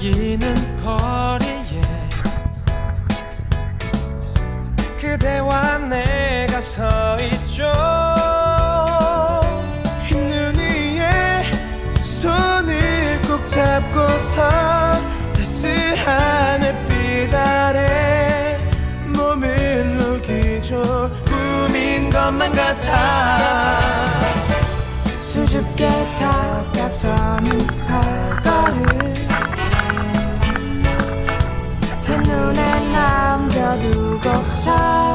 반짝이는 거리에 그대와 내가 서 있죠. 흰눈 위에 두 손을 꼭 잡고서 따스한 햇빛 아래 몸을 녹이죠. 꿈인 것만 같아. 수줍게 다가서는 발걸음 go side.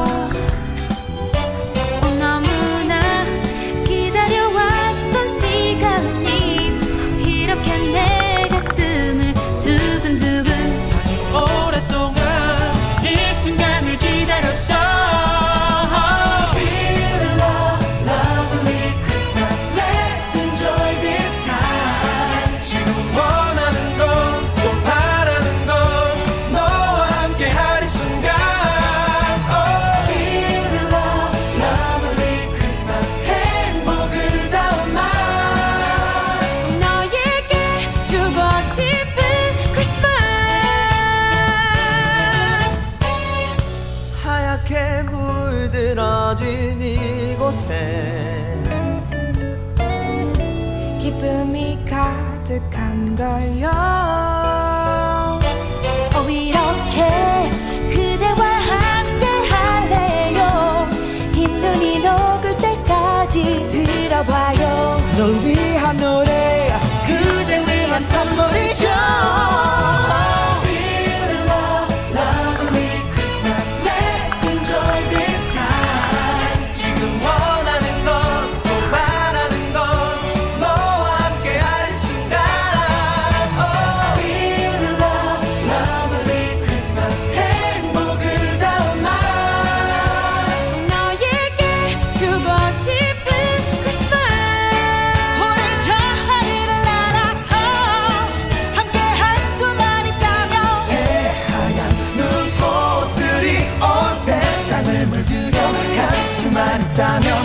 물들어진 이곳에 기쁨이 가득한 걸요. 어 이렇게 그대와 함께 할래요. 흰 눈이 녹을 때까지 들어봐요. 널 위한 노래 그대 위한 선물이 있다면